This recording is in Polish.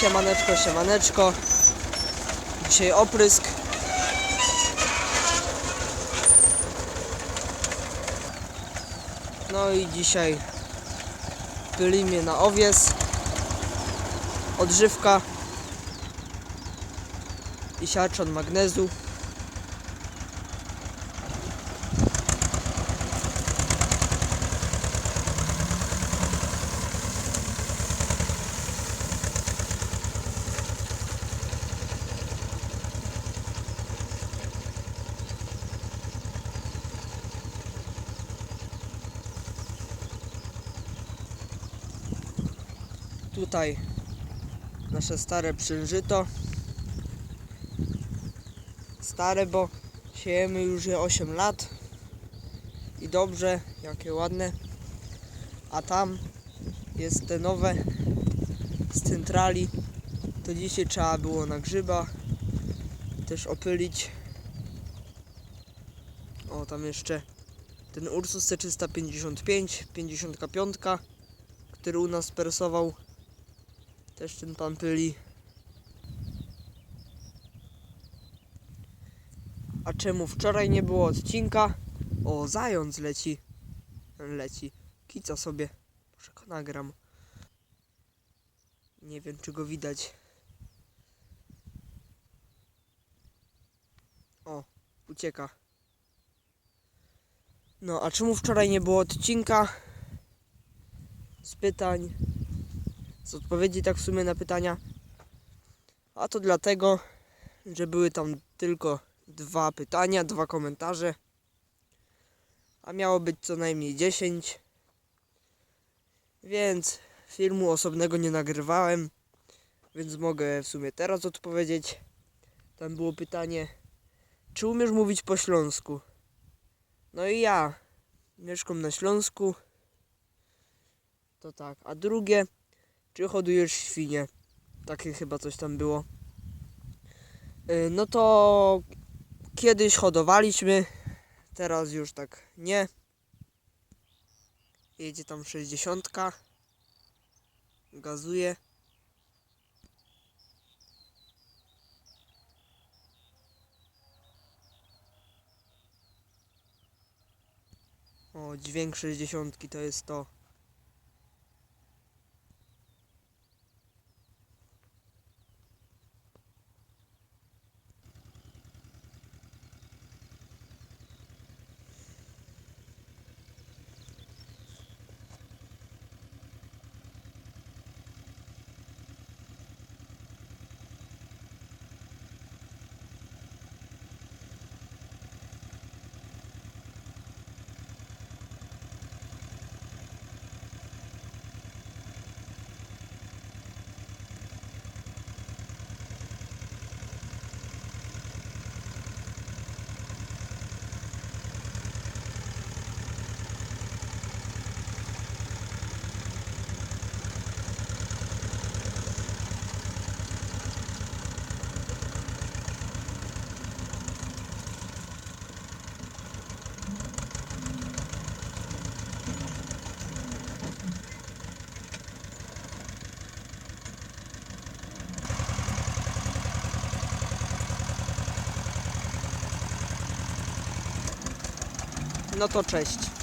Siemaneczko, siemaneczko. Dzisiaj oprysk. No i dzisiaj pylimy na owies. Odżywka. I siarczan magnezu. Tutaj nasze stare przylżyto. Stare, bo siejemy już je 8 lat. I dobrze, jakie ładne. A tam jest te nowe z centrali. To dzisiaj trzeba było na grzyba też opylić. O, tam jeszcze ten Ursus C355, 55, który u nas persował. Też ten pan pyli. A czemu wczoraj nie było odcinka? O, zając leci. Leci. Kica sobie. Może nagram. Nie wiem, czy go widać. O, ucieka. No, a czemu wczoraj nie było odcinka? Z pytań z odpowiedzi tak w sumie na pytania. A to dlatego, że były tam tylko dwa pytania, dwa komentarze. A miało być co najmniej 10. Więc filmu osobnego nie nagrywałem. Więc mogę w sumie teraz odpowiedzieć. Tam było pytanie, czy umiesz mówić po śląsku? No i ja mieszkam na Śląsku. To tak. A drugie, czy hodujesz świnie? Takie chyba coś tam było. Yy, No to kiedyś hodowaliśmy, teraz już tak nie. Jedzie tam 60. Gazuje. O, dźwięk 60 to jest to. No to cześć.